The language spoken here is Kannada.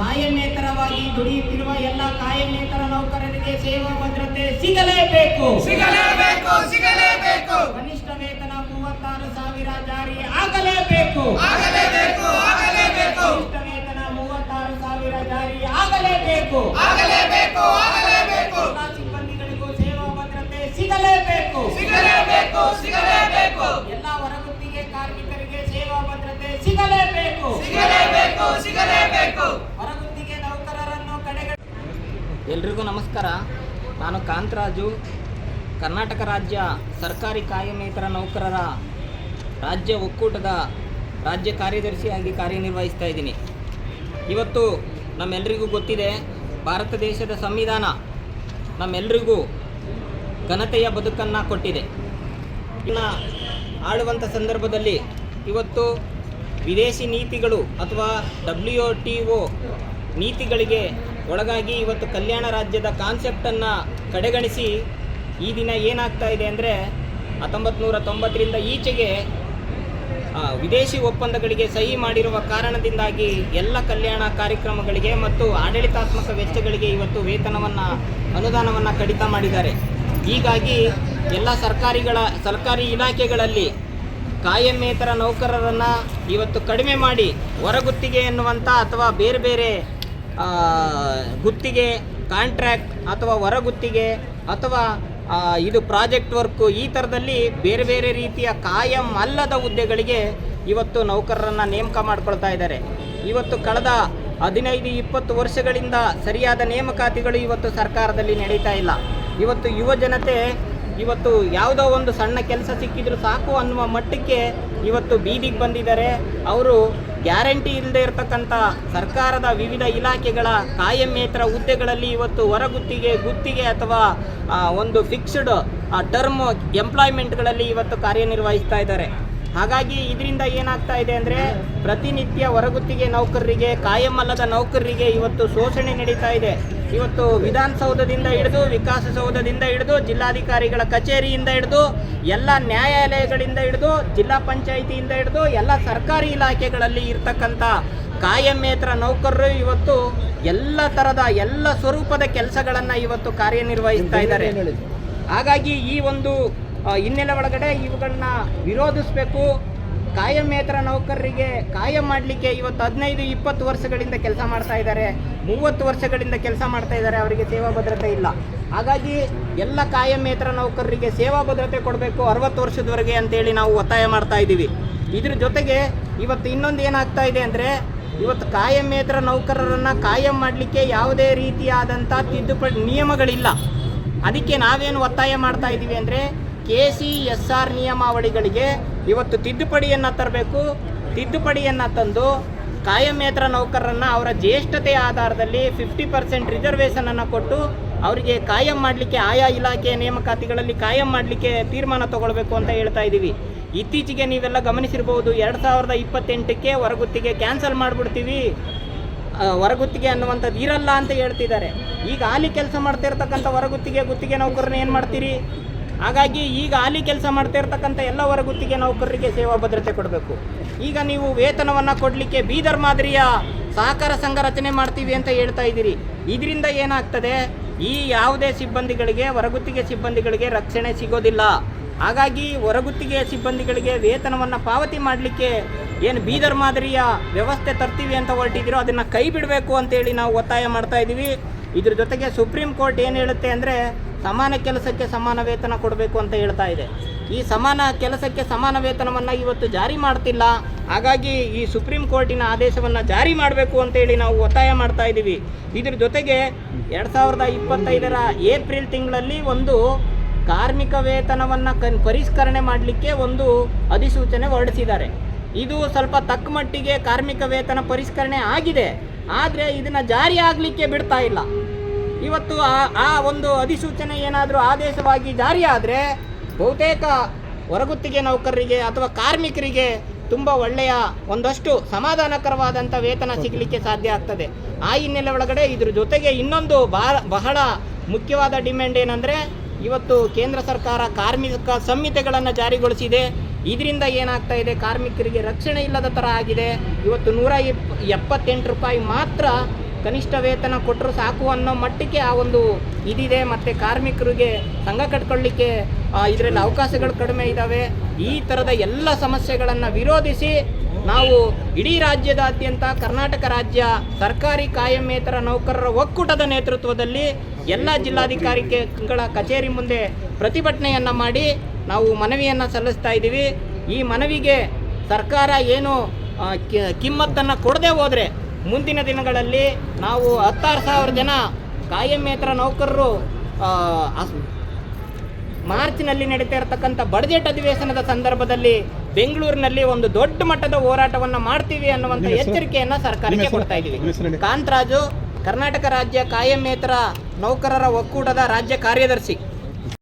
ಕಾಯಮೇತರವಾಗಿ ದುಡಿಯುತ್ತಿರುವ ಎಲ್ಲ ಕಾಯಮೇತರ ನೌಕರರಿಗೆ ಸೇವಾ ಭದ್ರತೆ ಸಿಗಲೇಬೇಕು. ಸಿಗಲೇಬೇಕು ಸಿಗಲೇಬೇಕು. ಕನಿಷ್ಠ ವೇತನ ಮೂವತ್ತಾರು ಸಾವಿರ ಜಾರಿ ಆಗಲೇಬೇಕು. ಆಗಲೇಬೇಕು ಆಗಲೇಬೇಕು. ಕನಿಷ್ಠ ವೇತನ ಮೂವತ್ತಾರು ಸಾವಿರ ಜಾರಿ ಆಗಲೇಬೇಕು. ಆಗಲೇಬೇಕು ಆಗಲೇಬೇಕು. ಸಿಬ್ಬಂದಿಗಳಿಗೂ ಸೇವಾ ಭದ್ರತೆ ಸಿಗಲೇಬೇಕು. ಸಿಗಲೇಬೇಕು ಸಿಗಲೇಬೇಕು. ಎಲ್ಲ ಹೊರಗುತ್ತಿಗೆ ಕಾರ್ಮಿಕರಿಗೆ ಸೇವಾ ಭದ್ರತೆ ಸಿಗಲೇಬೇಕು. ಸಿಗಲೇಬೇಕು ಸಿಗಲೇಬೇಕು. ಎಲ್ರಿಗೂ ನಮಸ್ಕಾರ. ನಾನು ಕಾಂತರಾಜು. ಕರ್ನಾಟಕ ರಾಜ್ಯ ಸರ್ಕಾರಿ ಕಾಯಮೇತರ ನೌಕರರ ರಾಜ್ಯ ಒಕ್ಕೂಟದ ರಾಜ್ಯ ಕಾರ್ಯದರ್ಶಿಯಾಗಿ ಕಾರ್ಯನಿರ್ವಹಿಸ್ತಾ ಇದ್ದೀನಿ. ಇವತ್ತು ನಮ್ಮೆಲ್ಲರಿಗೂ ಗೊತ್ತಿದೆ, ಭಾರತ ದೇಶದ ಸಂವಿಧಾನ ನಮ್ಮೆಲ್ಲರಿಗೂ ಘನತೆಯ ಬದುಕನ್ನು ಕೊಟ್ಟಿದೆ. ಇನ್ನು ಆಳುವಂಥ ಸಂದರ್ಭದಲ್ಲಿ ಇವತ್ತು ವಿದೇಶಿ ನೀತಿಗಳು ಅಥವಾ ಡಬ್ಲ್ಯೂ ಟಿ ಒ ನೀತಿಗಳಿಗೆ ಒಳಗಾಗಿ ಇವತ್ತು ಕಲ್ಯಾಣ ರಾಜ್ಯದ ಕಾನ್ಸೆಪ್ಟನ್ನು ಕಡೆಗಣಿಸಿ ಈ ದಿನ ಏನಾಗ್ತಾ ಇದೆ ಅಂದರೆ ಹತ್ತೊಂಬತ್ತು ನೂರ ತೊಂಬತ್ತರಿಂದ ಈಚೆಗೆ ವಿದೇಶಿ ಒಪ್ಪಂದಗಳಿಗೆ ಸಹಿ ಮಾಡಿರುವ ಕಾರಣದಿಂದಾಗಿ ಎಲ್ಲ ಕಲ್ಯಾಣ ಕಾರ್ಯಕ್ರಮಗಳಿಗೆ ಮತ್ತು ಆಡಳಿತಾತ್ಮಕ ವೆಚ್ಚಗಳಿಗೆ ಇವತ್ತು ವೇತನವನ್ನು, ಅನುದಾನವನ್ನು ಕಡಿತ ಮಾಡಿದ್ದಾರೆ. ಹೀಗಾಗಿ ಎಲ್ಲ ಸರ್ಕಾರಿಗಳ, ಸರ್ಕಾರಿ ಇಲಾಖೆಗಳಲ್ಲಿ ಕಾಯಮೇತರ ನೌಕರರನ್ನು ಇವತ್ತು ಕಡಿಮೆ ಮಾಡಿ ಹೊರಗುತ್ತಿಗೆ ಎನ್ನುವಂಥ ಅಥವಾ ಬೇರೆ ಬೇರೆ ಗುತ್ತಿಗೆ ಕಾಂಟ್ರ್ಯಾಕ್ಟ್ ಅಥವಾ ಹೊರಗುತ್ತಿಗೆ ಅಥವಾ ಇದು ಪ್ರಾಜೆಕ್ಟ್ ವರ್ಕು ಈ ಥರದಲ್ಲಿ ಬೇರೆ ಬೇರೆ ರೀತಿಯ ಕಾಯಂ ಅಲ್ಲದ ಹುದ್ದೆಗಳಿಗೆ ಇವತ್ತು ನೌಕರರನ್ನು ನೇಮಕ ಮಾಡ್ಕೊಳ್ತಾ ಇದ್ದಾರೆ. ಇವತ್ತು ಕಳೆದ ಹದಿನೈದು, ಇಪ್ಪತ್ತು ವರ್ಷಗಳಿಂದ ಸರಿಯಾದ ನೇಮಕಾತಿಗಳು ಇವತ್ತು ಸರ್ಕಾರದಲ್ಲಿ ನಡೀತಾ ಇಲ್ಲ. ಇವತ್ತು ಯುವ ಜನತೆ ಇವತ್ತು ಯಾವುದೋ ಒಂದು ಸಣ್ಣ ಕೆಲಸ ಸಿಕ್ಕಿದ್ರು ಸಾಕು ಅನ್ನುವ ಮಟ್ಟಕ್ಕೆ ಇವತ್ತು ಬೀದಿಗೆ ಬಂದಿದ್ದಾರೆ. ಅವರು ಗ್ಯಾರಂಟಿ ಇಲ್ಲದೆ ಇರತಕ್ಕಂಥ ಸರ್ಕಾರದ ವಿವಿಧ ಇಲಾಖೆಗಳ ಕಾಯಮೇತರ ಹುದ್ದೆಗಳಲ್ಲಿ ಇವತ್ತು ಹೊರಗುತ್ತಿಗೆ, ಗುತ್ತಿಗೆ ಅಥವಾ ಒಂದು ಫಿಕ್ಸ್ಡ್ ಟರ್ಮ್ ಎಂಪ್ಲಾಯ್ಮೆಂಟ್ಗಳಲ್ಲಿ ಇವತ್ತು ಕಾರ್ಯನಿರ್ವಹಿಸ್ತಾ ಇದ್ದಾರೆ. ಹಾಗಾಗಿ ಇದರಿಂದ ಏನಾಗ್ತಾ ಇದೆ ಅಂದರೆ ಪ್ರತಿನಿತ್ಯ ಹೊರಗುತ್ತಿಗೆ ನೌಕರರಿಗೆ, ಕಾಯಂ ಅಲ್ಲದ ನೌಕರರಿಗೆ ಇವತ್ತು ಶೋಷಣೆ ನಡೀತಾ ಇದೆ. ಇವತ್ತು ವಿಧಾನಸೌಧದಿಂದ ಹಿಡಿದು ವಿಕಾಸಸೌಧದಿಂದ ಹಿಡಿದು ಜಿಲ್ಲಾಧಿಕಾರಿಗಳ ಕಚೇರಿಯಿಂದ ಹಿಡಿದು ಎಲ್ಲ ನ್ಯಾಯಾಲಯಗಳಿಂದ ಹಿಡಿದು ಜಿಲ್ಲಾ ಪಂಚಾಯಿತಿಯಿಂದ ಹಿಡಿದು ಎಲ್ಲ ಸರ್ಕಾರಿ ಇಲಾಖೆಗಳಲ್ಲಿ ಇರ್ತಕ್ಕಂಥ ಕಾಯಮೇತರ ನೌಕರರು ಇವತ್ತು ಎಲ್ಲ ಥರದ ಎಲ್ಲ ಸ್ವರೂಪದ ಕೆಲಸಗಳನ್ನು ಇವತ್ತು ಕಾರ್ಯನಿರ್ವಹಿಸ್ತಾ ಇದ್ದಾರೆ. ಹಾಗಾಗಿ ಈ ಒಂದು ಹಿನ್ನೆಲೆ ಒಳಗಡೆ ಇವುಗಳನ್ನ ವಿರೋಧಿಸಬೇಕು. ಕಾಯಮೇತರ ನೌಕರರಿಗೆ ಕಾಯಂ ಮಾಡಲಿಕ್ಕೆ ಇವತ್ತು ಹದಿನೈದು, ಇಪ್ಪತ್ತು ವರ್ಷಗಳಿಂದ ಕೆಲಸ ಮಾಡ್ತಾ ಇದ್ದಾರೆ. ಮೂವತ್ತು ವರ್ಷಗಳಿಂದ ಕೆಲಸ ಮಾಡ್ತಾ ಇದ್ದಾರೆ, ಅವರಿಗೆ ಸೇವಾ ಭದ್ರತೆ ಇಲ್ಲ. ಹಾಗಾಗಿ ಎಲ್ಲ ಕಾಯಮೇತರ ನೌಕರರಿಗೆ ಸೇವಾ ಭದ್ರತೆ ಕೊಡಬೇಕು ಅರವತ್ತು ವರ್ಷದವರೆಗೆ ಅಂತೇಳಿ ನಾವು ಒತ್ತಾಯ ಮಾಡ್ತಾ ಇದ್ದೀವಿ. ಇದ್ರ ಜೊತೆಗೆ ಇವತ್ತು ಇನ್ನೊಂದು ಏನಾಗ್ತಾ ಇದೆ ಅಂದರೆ, ಇವತ್ತು ಕಾಯಮೇತರ ನೌಕರರನ್ನು ಕಾಯಂ ಮಾಡಲಿಕ್ಕೆ ಯಾವುದೇ ರೀತಿಯಾದಂಥ ತಿದ್ದುಪಡಿ ನಿಯಮಗಳಿಲ್ಲ. ಅದಕ್ಕೆ ನಾವೇನು ಒತ್ತಾಯ ಮಾಡ್ತಾ ಇದ್ದೀವಿ ಅಂದರೆ ಕೆ ಸಿ ಎಸ್ ಆರ್ ನಿಯಮಾವಳಿಗಳಿಗೆ ಇವತ್ತು ತಿದ್ದುಪಡಿಯನ್ನು ತರಬೇಕು. ತಿದ್ದುಪಡಿಯನ್ನು ತಂದು ಕಾಯಮೇತರ ನೌಕರರನ್ನು ಅವರ ಜ್ಯೇಷ್ಠತೆಯ ಆಧಾರದಲ್ಲಿ ಫಿಫ್ಟಿ ಪರ್ಸೆಂಟ್ ರಿಸರ್ವೇಷನನ್ನು ಕೊಟ್ಟು ಅವರಿಗೆ ಕಾಯಂ ಮಾಡಲಿಕ್ಕೆ ಆಯಾ ಇಲಾಖೆಯ ನೇಮಕಾತಿಗಳಲ್ಲಿ ಕಾಯಂ ಮಾಡಲಿಕ್ಕೆ ತೀರ್ಮಾನ ತಗೊಳ್ಬೇಕು ಅಂತ ಹೇಳ್ತಾ ಇದ್ದೀವಿ ಇತ್ತೀಚೆಗೆ ನೀವೆಲ್ಲ ಗಮನಿಸಿರ್ಬೋದು, ಎರಡು ಸಾವಿರದ ಇಪ್ಪತ್ತೆಂಟಕ್ಕೆ ಹೊರಗುತ್ತಿಗೆ ಕ್ಯಾನ್ಸಲ್ ಮಾಡಿಬಿಡ್ತೀವಿ. ಹೊರಗುತ್ತಿಗೆ ಅನ್ನುವಂಥದ್ದು ಇರಲ್ಲ ಅಂತ ಹೇಳ್ತಿದ್ದಾರೆ. ಈಗ ಅಲ್ಲಿ ಕೆಲಸ ಮಾಡ್ತಾ ಇರ್ತಕ್ಕಂಥ ಹೊರಗುತ್ತಿಗೆ ಗುತ್ತಿಗೆ ನೌಕರನ್ನ ಏನು ಮಾಡ್ತೀರಿ? ಹಾಗಾಗಿ ಈಗ ಅಲ್ಲಿ ಕೆಲಸ ಮಾಡ್ತಾ ಇರ್ತಕ್ಕಂಥ ಎಲ್ಲ ಹೊರಗುತ್ತಿಗೆ ನೌಕರರಿಗೆ ಸೇವಾ ಭದ್ರತೆ ಕೊಡಬೇಕು. ಈಗ ನೀವು ವೇತನವನ್ನು ಕೊಡಲಿಕ್ಕೆ ಬೀದರ್ ಮಾದರಿಯ ಸಹಕಾರ ಸಂಘ ರಚನೆ ಮಾಡ್ತೀವಿ ಅಂತ ಹೇಳ್ತಾ ಇದ್ದೀರಿ. ಇದರಿಂದ ಏನಾಗ್ತದೆ? ಈ ಯಾವುದೇ ಸಿಬ್ಬಂದಿಗಳಿಗೆ, ಹೊರಗುತ್ತಿಗೆ ಸಿಬ್ಬಂದಿಗಳಿಗೆ ರಕ್ಷಣೆ ಸಿಗೋದಿಲ್ಲ. ಹಾಗಾಗಿ ಹೊರಗುತ್ತಿಗೆ ಸಿಬ್ಬಂದಿಗಳಿಗೆ ವೇತನವನ್ನು ಪಾವತಿ ಮಾಡಲಿಕ್ಕೆ ಏನು ಬೀದರ್ ಮಾದರಿಯ ವ್ಯವಸ್ಥೆ ತರ್ತೀವಿ ಅಂತ ಹೊರಟಿದ್ದೀರೋ ಅದನ್ನು ಕೈ ಬಿಡಬೇಕು ಅಂತೇಳಿ ನಾವು ಒತ್ತಾಯ ಮಾಡ್ತಾ ಇದ್ದೀವಿ. ಇದ್ರ ಜೊತೆಗೆ ಸುಪ್ರೀಂ ಕೋರ್ಟ್ ಏನು ಹೇಳುತ್ತೆ ಅಂದರೆ ಸಮಾನ ಕೆಲಸಕ್ಕೆ ಸಮಾನ ವೇತನ ಕೊಡಬೇಕು ಅಂತ ಹೇಳ್ತಾ ಇದೆ. ಈ ಸಮಾನ ಕೆಲಸಕ್ಕೆ ಸಮಾನ ವೇತನವನ್ನು ಇವತ್ತು ಜಾರಿ ಮಾಡ್ತಿಲ್ಲ. ಹಾಗಾಗಿ ಈ ಸುಪ್ರೀಂ ಕೋರ್ಟಿನ ಆದೇಶವನ್ನು ಜಾರಿ ಮಾಡಬೇಕು ಅಂತೇಳಿ ನಾವು ಒತ್ತಾಯ ಮಾಡ್ತಾ ಇದ್ದೀವಿ. ಇದ್ರ ಜೊತೆಗೆ ಎರಡು ಸಾವಿರದ ಇಪ್ಪತ್ತೈದರ ಏಪ್ರಿಲ್ ತಿಂಗಳಲ್ಲಿ ಒಂದು ಕಾರ್ಮಿಕ ವೇತನವನ್ನು ಕನ್, ಪರಿಷ್ಕರಣೆ ಮಾಡಲಿಕ್ಕೆ ಒಂದು ಅಧಿಸೂಚನೆ ಹೊರಡಿಸಿದ್ದಾರೆ. ಇದು ಸ್ವಲ್ಪ ತಕ್ಕ ಮಟ್ಟಿಗೆ ಕಾರ್ಮಿಕ ವೇತನ ಪರಿಷ್ಕರಣೆ ಆಗಿದೆ. ಆದರೆ ಇದನ್ನು ಜಾರಿ ಆಗಲಿಕ್ಕೆ ಬಿಡ್ತಾ ಇಲ್ಲ. ಇವತ್ತು ಆ ಆ ಒಂದು ಅಧಿಸೂಚನೆ ಏನಾದರೂ ಆದೇಶವಾಗಿ ಜಾರಿ ಆದರೆ ಬಹುತೇಕ ಹೊರಗುತ್ತಿಗೆ ನೌಕರರಿಗೆ ಅಥವಾ ಕಾರ್ಮಿಕರಿಗೆ ತುಂಬ ಒಳ್ಳೆಯ ಒಂದಷ್ಟು ಸಮಾಧಾನಕರವಾದಂಥ ವೇತನ ಸಿಗಲಿಕ್ಕೆ ಸಾಧ್ಯ ಆಗ್ತದೆ. ಆ ಹಿನ್ನೆಲೆ ಒಳಗಡೆ ಇದ್ರ ಜೊತೆಗೆ ಇನ್ನೊಂದು ಬಹಳ ಬಹಳ ಮುಖ್ಯವಾದ ಡಿಮ್ಯಾಂಡ್ ಏನಂದರೆ ಇವತ್ತು ಕೇಂದ್ರ ಸರ್ಕಾರ ಕಾರ್ಮಿಕ ಸಂಹಿತೆಗಳನ್ನು ಜಾರಿಗೊಳಿಸಿದೆ. ಇದರಿಂದ ಏನಾಗ್ತಾ ಇದೆ? ಕಾರ್ಮಿಕರಿಗೆ ರಕ್ಷಣೆ ಇಲ್ಲದ ಥರ ಆಗಿದೆ. ಇವತ್ತು ನೂರ ಇಪ್, ಎಪ್ಪತ್ತೆಂಟು ರೂಪಾಯಿ ಮಾತ್ರ ಕನಿಷ್ಠ ವೇತನ ಕೊಟ್ಟರು ಸಾಕು ಅನ್ನೋ ಮಟ್ಟಕ್ಕೆ ಆ ಒಂದು ಇದಿದೆ. ಮತ್ತು ಕಾರ್ಮಿಕರಿಗೆ ಸಂಘ ಕಟ್ಕೊಳ್ಳಿಕ್ಕೆ ಇದರಲ್ಲಿ ಅವಕಾಶಗಳು ಕಡಿಮೆ ಇದ್ದಾವೆ ಈ ಥರದ ಎಲ್ಲ ಸಮಸ್ಯೆಗಳನ್ನು ವಿರೋಧಿಸಿ ನಾವು ಇಡೀ ರಾಜ್ಯದಾದ್ಯಂತ ಕರ್ನಾಟಕ ರಾಜ್ಯ ಸರ್ಕಾರಿ ಕಾಯಮೇತರ ನೌಕರರ ಒಕ್ಕೂಟದ ನೇತೃತ್ವದಲ್ಲಿ ಎಲ್ಲ ಜಿಲ್ಲಾಧಿಕಾರಿಗಳ ಕಚೇರಿ ಮುಂದೆ ಪ್ರತಿಭಟನೆಯನ್ನು ಮಾಡಿ ನಾವು ಮನವಿಯನ್ನು ಸಲ್ಲಿಸ್ತಾ ಇದ್ದೀವಿ. ಈ ಮನವಿಗೆ ಸರ್ಕಾರ ಏನು ಕಿಮ್ಮತ್ತನ್ನು ಕೊಡದೆ ಹೋದರೆ ಮುಂದಿನ ದಿನಗಳಲ್ಲಿ ನಾವು ಹತ್ತಾರು ಸಾವಿರ ಜನ ಕಾಯಮೇತರ ನೌಕರರು ಮಾರ್ಚ್ನಲ್ಲಿ ನಡೀತಾ ಇರತಕ್ಕಂಥ ಬಡ್ಜೆಟ್ ಅಧಿವೇಶನದ ಸಂದರ್ಭದಲ್ಲಿ ಬೆಂಗಳೂರಿನಲ್ಲಿ ಒಂದು ದೊಡ್ಡ ಮಟ್ಟದ ಹೋರಾಟವನ್ನು ಮಾಡ್ತೀವಿ ಅನ್ನುವಂಥ ಎಚ್ಚರಿಕೆಯನ್ನು ಸರ್ಕಾರಕ್ಕೆ? ಕೊಡ್ತಾ ಇದ್ದೀವಿ. ಕಾಂತರಾಜು ಕರ್ನಾಟಕ ರಾಜ್ಯ ಕಾಯಮೇತರ ನೌಕರರ ಒಕ್ಕೂಟದ ರಾಜ್ಯ ಕಾರ್ಯದರ್ಶಿ.